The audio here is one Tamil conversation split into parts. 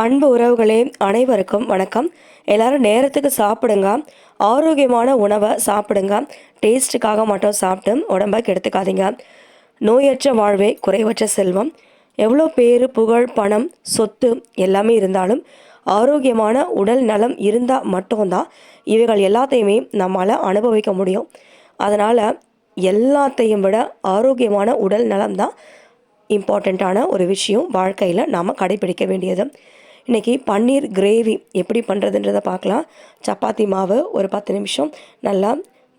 அன்பு உறவுகளே அனைவருக்கும் வணக்கம். எல்லாரும் நேரத்துக்கு சாப்பிடுங்க. ஆரோக்கியமான உணவை சாப்பிடுங்க. டேஸ்ட்டுக்காக மட்டும் சாப்பிட்டு உடம்ப கெடுத்துக்காதீங்க. நோயற்ற வாழ்வே குறைவற்ற செல்வம். எவ்வளோ பேர் புகழ் பணம் சொத்து எல்லாமே இருந்தாலும் ஆரோக்கியமான உடல் நலம் இருந்தால் மட்டும்தான் இவைகள் எல்லாத்தையுமே நம்மளால் அனுபவிக்க முடியும். அதனால் எல்லாத்தையும் விட ஆரோக்கியமான உடல் நலம் தான் இம்பார்ட்டண்ட்டான ஒரு விஷயம் வாழ்க்கையில் நாம் கடைபிடிக்க வேண்டியது. இன்றைக்கி பன்னீர் கிரேவி எப்படி பண்ணுறதுன்றதை பார்க்கலாம். சப்பாத்தி மாவு ஒரு பத்து நிமிஷம் நல்லா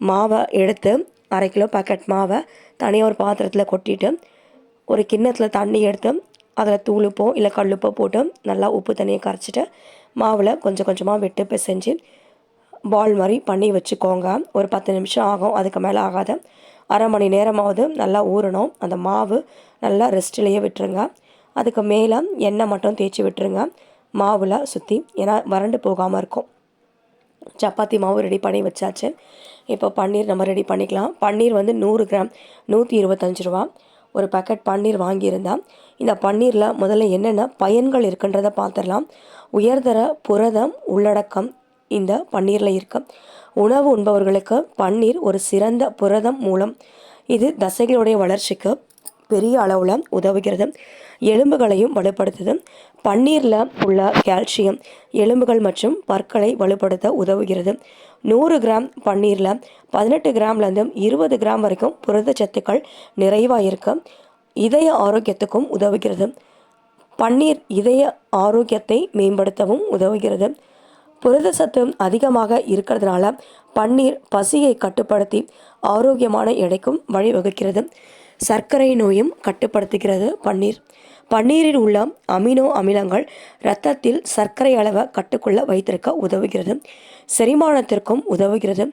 மாவை எடுத்து அரை கிலோ பாக்கெட் மாவை தனியாக ஒரு பாத்திரத்தில் கொட்டிட்டு ஒரு கிண்ணத்தில் தண்ணி எடுத்து அதில் தூளுப்போ இல்லை கல்லுப்போ போட்டு நல்லா உப்பு தண்ணியை கரைச்சிட்டு மாவில் கொஞ்சம் கொஞ்சமாக விட்டு பிசைஞ்சு பால் மாதிரி பண்ணி வச்சுக்கோங்க. ஒரு பத்து நிமிஷம் ஆகும். அதுக்கு மேலே ஆகாது. அரை மணி நேரமாவது நல்லா ஊறணும். அந்த மாவு நல்லா ரெஸ்ட்லேயே விட்டுருங்க. அதுக்கு மேலே எண்ணெய் மட்டும் தேய்ச்சி விட்டுருங்க. மாவில் சுற்றி ஏன்னா வறண்டு போகாமல் இருக்கும். சப்பாத்தி மாவு ரெடி பண்ணி வச்சாச்சு. இப்போ பன்னீர் நம்ம ரெடி பண்ணிக்கலாம். பன்னீர் வந்து நூறு கிராம் நூற்றி இருபத்தஞ்சி ரூபா. ஒரு பேக்கெட் பன்னீர் வாங்கியிருந்தால் இந்த பன்னீரில் முதல்ல என்னென்ன பயன்கள் இருக்குன்றதை பார்த்துடலாம் உயர்தர புரதம் உள்ளடக்கம் இந்த பன்னீரில் இருக்கு. உணவு உண்பவர்களுக்கு பன்னீர் ஒரு சிறந்த புரதம் மூலம் இது தசைகளுடைய வளர்ச்சிக்கு பெரிய அளவில் உதவுகிறது. எலும்புகளையும் வலுப்படுத்துது. பன்னீரில் உள்ள கால்சியம் எலும்புகள் மற்றும் பற்களை வலுப்படுத்த உதவுகிறது. நூறு கிராம் பன்னீரில் பதினெட்டு கிராம்லேருந்து இருபது கிராம் வரைக்கும் புரதச்சத்துக்கள் நிறைவாக இருக்கு இதய ஆரோக்கியத்துக்கும் உதவுகிறது. பன்னீர் இதய ஆரோக்கியத்தை மேம்படுத்தவும் உதவுகிறது. புரத சத்து அதிகமாக இருக்கிறதுனால பன்னீர் பசியை கட்டுப்படுத்தி ஆரோக்கியமான எடைக்கும் வழிவகுக்கிறது. சர்க்கரை நோயும் கட்டுப்படுத்துகிறது பன்னீர். பன்னீரில் உள்ள அமினோ அமிலங்கள் இரத்தத்தில் சர்க்கரை அளவை கட்டுக்குள்ள வைத்திருக்க உதவுகிறது. செரிமானத்திற்கும் உதவுகிறது.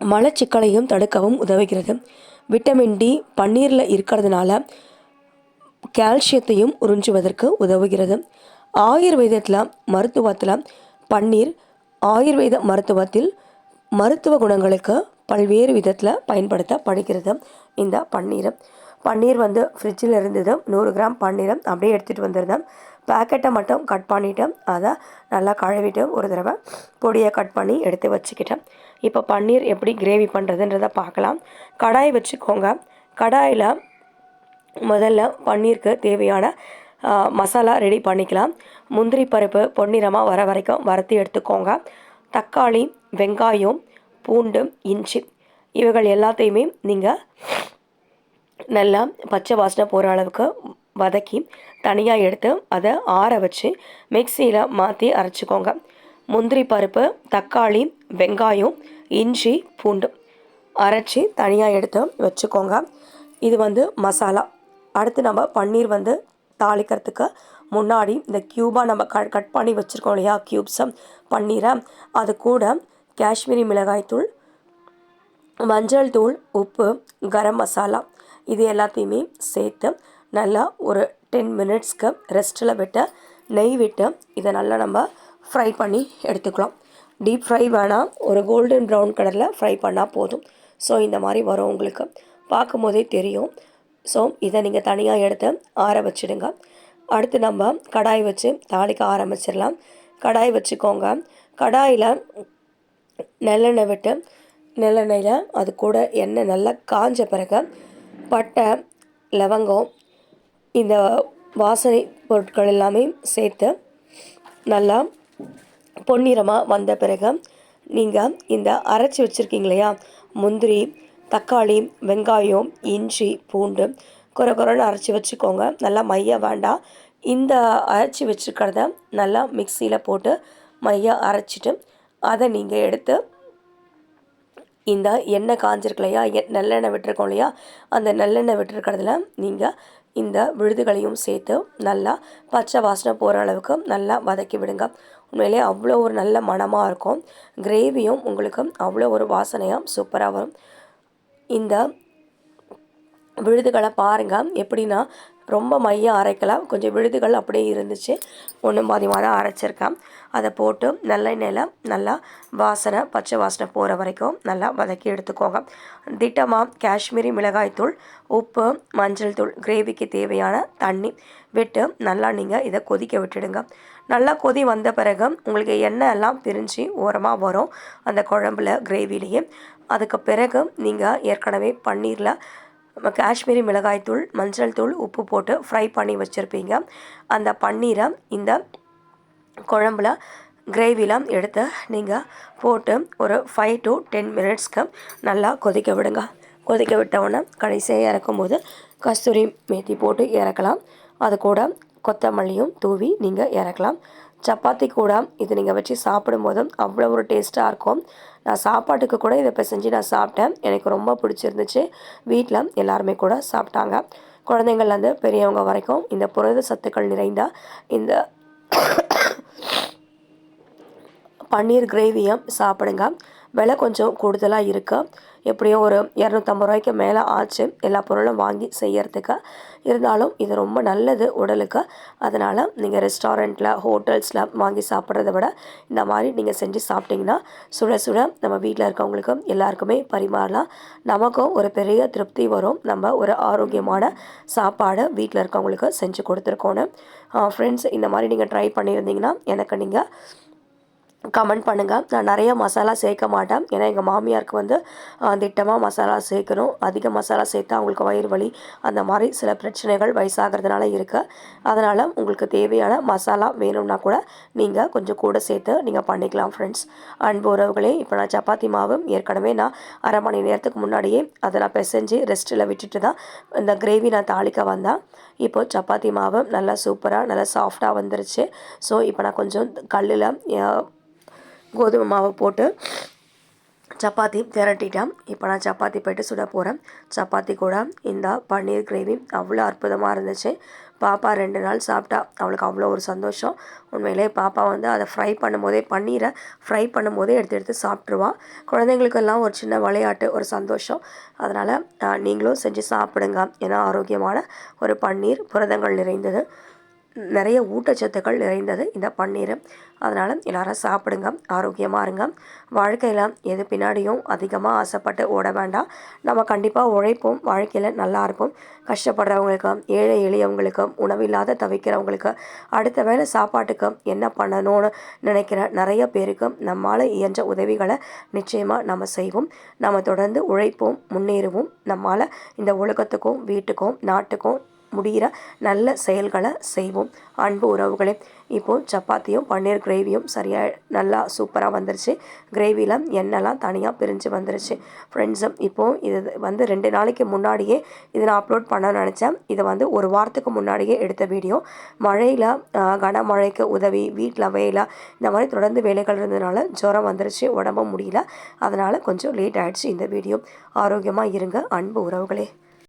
மலச்சிக்கலையும் தடுக்கவும் உதவுகிறது. விட்டமின் டி பன்னீரில் இருக்கிறதுனால கால்சியத்தையும் உறிஞ்சுவதற்கு உதவுகிறது. ஆயுர்வேதத்தில் மருத்துவத்தில் பன்னீர் ஆயுர்வேத மருத்துவத்தில் மருத்துவ குணங்களுக்கு பல்வேறு விதத்தில் பயன்படுத்தப்படுகிறது. இந்த பன்னீர். பன்னீர் வந்து ஃப்ரிட்ஜில் இருந்தது. நூறு கிராம் பன்னீர் அப்படியே எடுத்துகிட்டு வந்திருந்தேன். பேக்கெட்டை மட்டும் கட் பண்ணிவிட்டு அதை நல்லா கழுவிட்டு ஒரு தடவை பொடியை கட் பண்ணி எடுத்து வச்சுக்கிட்டேன். இப்போ பன்னீர் எப்படி கிரேவி பண்ணுறதுன்றதை பார்க்கலாம். கடாய் வச்சுக்கோங்க. கடாயில் முதல்ல பன்னீருக்கு தேவையான மசாலா ரெடி பண்ணிக்கலாம். முந்திரி பருப்பு பொன்னிறமாக வர வரைக்கும் வறுத்து எடுத்துக்கோங்க. தக்காளி வெங்காயம் பூண்டு இஞ்சி. இவைகள் எல்லாத்தையுமே நீங்கள் நல்லா பச்சை வாசனை போகிற அளவுக்கு வதக்கி தனியாக எடுத்து அதை ஆற வச்சு மிக்சியில் மாற்றி அரைச்சிக்கோங்க. முந்திரி பருப்பு தக்காளி வெங்காயம் இஞ்சி பூண்டு அரைச்சி தனியாக எடுத்து வச்சுக்கோங்க. இது வந்து மசாலா. அடுத்து நம்ம பன்னீர் வந்து தாளிக்கிறதுக்கு முன்னாடி இந்த க்யூபாக நம்ம க கட் பண்ணி வச்சுருக்கோம் இல்லையா? க்யூப்ஸை பன்னீரை. அது கூட காஷ்மீரி மிளகாய்த்தூள் மஞ்சள் தூள் உப்பு கரம் மசாலா. இது எல்லாத்தையுமே சேர்த்து நல்லா ஒரு டென் மினிட்ஸ்க்கு ரெஸ்ட்டில் விட்டு நெய் விட்டு இதை நல்லா நம்ம ஃப்ரை பண்ணி எடுத்துக்கலாம். டீப் ஃப்ரை வேணால் ஒரு கோல்டன் ப்ரௌன் கலரில் ஃப்ரை பண்ணால் போதும். ஸோ இந்த மாதிரி வரும் உங்களுக்கு. பார்க்கும்போதே தெரியும். ஸோ இதை நீங்கள் தனியாக எடுத்து ஆற வச்சிடுங்க. அடுத்து நம்ம கடாய் வச்சு தாளிக்க ஆரம்பிச்சிடலாம். கடாய் வச்சுக்கோங்க. கடாயில் நல்லெண்ணெய் விட்டு நல்லெண்ணெயில் அது கூட எண்ணெய் நல்லா காஞ்ச பிறகு பட்டை லவங்கம் இந்த வாசனை பொருட்கள் எல்லாமே சேர்த்து நல்லா பொன்னிறமாக வந்த பிறகு நீங்கள் இந்த அரைச்சி வச்சுருக்கீங்க இல்லையா? முந்திரி தக்காளி வெங்காயம் இஞ்சி பூண்டு குறை குறைன்னு அரைச்சி வச்சுக்கோங்க. நல்லா மைய வேண்டாம். இந்த அரைச்சி வச்சுருக்கிறத நல்லா மிக்சியில் போட்டு மைய அரைச்சிட்டு அதை நீங்கள் எடுத்து இந்த எண்ணெய் காஞ்சிருக்கு இல்லையா? நல்லெண்ணெய் விட்டுருக்கோம் இல்லையா? அந்த நல்லெண்ணெய் விட்டுருக்கிறதுல நீங்கள் இந்த விழுதுகளையும் சேர்த்து நல்லா பச்சை வாசனை போகிற அளவுக்கு நல்லா வதக்கி விடுங்க. உண்மையிலே அவ்வளோ ஒரு நல்ல மணமாக இருக்கும். கிரேவியும் உங்களுக்கு அவ்வளோ ஒரு வாசனையாக சூப்பராக வரும். இந்த விழுதுகளை பாருங்கள் எப்படின்னா ரொம்ப மையம் அரைக்கலாம் கொஞ்சம் விழுதுகள் அப்படியே இருந்துச்சு. ஒன்று மாதிரி தான் அரைச்சிருக்கேன். அதை போட்டு நல்லெண்ணெயில் நல்லா வாசனை பச்சை வாசனை போகிற வரைக்கும் நல்லா வதக்கி எடுத்துக்கோங்க. திட்டமாக காஷ்மீரி மிளகாய்த்தூள் உப்பு மஞ்சள் தூள் கிரேவிக்கு தேவையான தண்ணி விட்டு நல்லா நீங்கள் இதை கொதிக்க விட்டுடுங்க. நல்லா கொதி வந்த பிறகு உங்களுக்கு எண்ணெய் எல்லாம் பிரிஞ்சு ஓரமாக வரும். அந்த குழம்புல கிரேவிலேயே. அதுக்கு பிறகு நீங்கள் ஏற்கனவே பன்னீரில் காஷ்மீரி மிளகாய்த்தூள் மஞ்சள் தூள் உப்பு போட்டு ஃப்ரை பண்ணி வச்சுருப்பீங்க. அந்த பன்னீரை இந்த குழம்புல கிரேவிலாம் எடுத்து நீங்கள் போட்டு ஒரு ஃபைவ் டு டென் மினிட்ஸ்க்கு நல்லா கொதிக்க விடுங்க. கொதிக்க விட்டவுடனே கடைசியாக இறக்கும்போது கஸ்தூரி மேத்தி போட்டு இறக்கலாம். அது கூட கொத்தமல்லியும் தூவி நீங்கள் இறக்கலாம். சப்பாத்தி கூட இது நீங்கள் வச்சு சாப்பிடும்போது அவ்வளோ ஒரு டேஸ்ட்டாக இருக்கும். நான் சாப்பாட்டுக்கு கூட இதை செஞ்சு நான் சாப்பிட்டேன். எனக்கு ரொம்ப பிடிச்சிருந்துச்சு. வீட்டில் எல்லாருமே கூட சாப்பிட்டாங்க. குழந்தைங்கள்லேருந்து பெரியவங்க வரைக்கும் இந்த புரத சத்துக்கள் நிறைந்த இந்த பன்னீர் கிரேவியும் சாப்பிடுங்க. விலை கொஞ்சம் கூடுதலாக இருக்குது எப்படியும் ஒரு இரநூத்தம்பது ரூபாய்க்கு மேலே ஆச்சு. எல்லா பொருளும் வாங்கி செய்யறதுக்கு. இருந்தாலும் இது ரொம்ப நல்லது உடலுக்கு. அதனால் நீங்கள் ரெஸ்டாரண்ட்டில் ஹோட்டல்ஸில் வாங்கி சாப்பிட்றத விட இந்த மாதிரி நீங்கள் செஞ்சு சாப்பிட்டிங்கன்னா சுட சுட நம்ம வீட்டில் இருக்கவங்களுக்கும் எல்லாருக்குமே பரிமாறலாம். நமக்கும் ஒரு பெரிய திருப்தி வரும். நம்ம ஒரு ஆரோக்கியமான சாப்பாடு வீட்டில் இருக்கவங்களுக்கு செஞ்சு கொடுத்துருக்கோன்னு. ஃப்ரெண்ட்ஸ் இந்த மாதிரி நீங்கள் ட்ரை பண்ணியிருந்தீங்கன்னா எனக்கு நீங்கள் கமெண்ட் பண்ணுங்கள் நான் நிறைய மசாலா சேர்க்க மாட்டேன். ஏன்னா எங்கள் மாமியாருக்கு வந்து திட்டமாக மசாலா சேர்க்கணும். அதிக மசாலா சேர்த்தா அவங்களுக்கு வயிறு வலி. அந்த மாதிரி சில பிரச்சனைகள் வயசாகிறதுனால இருக்குது அதனால் உங்களுக்கு தேவையான மசாலா வேணும்னா கூட நீங்கள் கொஞ்சம் கூட சேர்த்து நீங்கள் பண்ணிக்கலாம் ஃப்ரெண்ட்ஸ் அன்பு உறவுகளே இப்போ நான் சப்பாத்தி மாவு ஏற்கனவே நான் அரை மணி நேரத்துக்கு முன்னாடியே அதை நான் பிசைஞ்சு ரெஸ்ட்டில் விட்டுட்டு தான் இந்த கிரேவி நான் தாளிக்க வந்தேன். இப்போது சப்பாத்தி மாவு நல்லா சூப்பராக நல்லா சாஃப்டாக வந்துருச்சு. ஸோ இப்போ நான் கொஞ்சம் கல்லில் கோதுமை மாவை போட்டு சப்பாத்தி திரட்டிட்டேன். இப்போ நான் சப்பாத்தி போய்ட்டு சுட போகிறேன் சப்பாத்தி கூட இந்த பன்னீர் கிரேவி அவ்வளோ அற்புதமாக இருந்துச்சு. பாப்பா ரெண்டு நாள் சாப்பிட்டா அவளுக்கு அவ்வளோ ஒரு சந்தோஷம். உண்மையிலே பாப்பா வந்து அதை ஃப்ரை பண்ணும்போதே பன்னீரை ஃப்ரை பண்ணும்போதே எடுத்து எடுத்து சாப்பிட்ருவான் குழந்தைங்களுக்கெல்லாம் ஒரு சின்ன விளையாட்டு ஒரு சந்தோஷம். அதனால் நீங்களும் செஞ்சு சாப்பிடுங்க. ஏன்னா ஆரோக்கியமான ஒரு பன்னீர் புரதங்கள் நிறைந்தது. நிறைய ஊட்டச்சத்துக்கள் நிறைந்தது இந்த பன்னீர். அதனால் எல்லோரும் சாப்பிடுங்க ஆரோக்கியமாக இருங்க. வாழ்க்கையில் எது பின்னாடியும் அதிகமாக ஆசைப்பட்டு ஓட வேண்டாம். நம்ம கண்டிப்பாக உழைப்போம் வாழ்க்கையில் நல்லா இருப்போம். கஷ்டப்படுறவங்களுக்கு ஏழை எளியவங்களுக்கு உணவில்லாத தவிக்கிறவங்களுக்கு அடுத்த வேலை சாப்பாட்டுக்கு என்ன பண்ணணும்னு நினைக்கிற நிறைய பேருக்கு நம்மளால் இயன்ற உதவிகளை நிச்சயமாக நம்ம செய்வோம். நம்ம தொடர்ந்து உழைப்போம் முன்னேறுவோம். நம்மளால் இந்த உலகத்துக்கும் வீட்டுக்கும் நாட்டுக்கும் முடிகிற நல்ல செயல்களை செய்வோம். அன்பு உறவுகளே இப்போது சப்பாத்தியும் பன்னீர் கிரேவியும் சரியாக நல்லா சூப்பராக வந்துருச்சு. கிரேவியில் எண்ணெய்லாம் தனியாக பிரிஞ்சு வந்துருச்சு. ஃப்ரெண்ட்ஸும் இப்போது இது வந்து ரெண்டு நாளைக்கு முன்னாடியே இதை நான் அப்லோட் பண்ண நினச்சேன். இதை வந்து ஒரு வாரத்துக்கு முன்னாடியே எடுத்த வீடியோ. மழையில் கனமழைக்கு உதவி வீட்டில் வேலை இந்த மாதிரி தொடர்ந்து வேலைகள் இருந்ததுனால ஜுரம் வந்துருச்சு உடம்பு முடியல. அதனால் கொஞ்சம் லேட் ஆகிடுச்சு இந்த வீடியோ. ஆரோக்கியமாக இருங்க அன்பு உறவுகளே.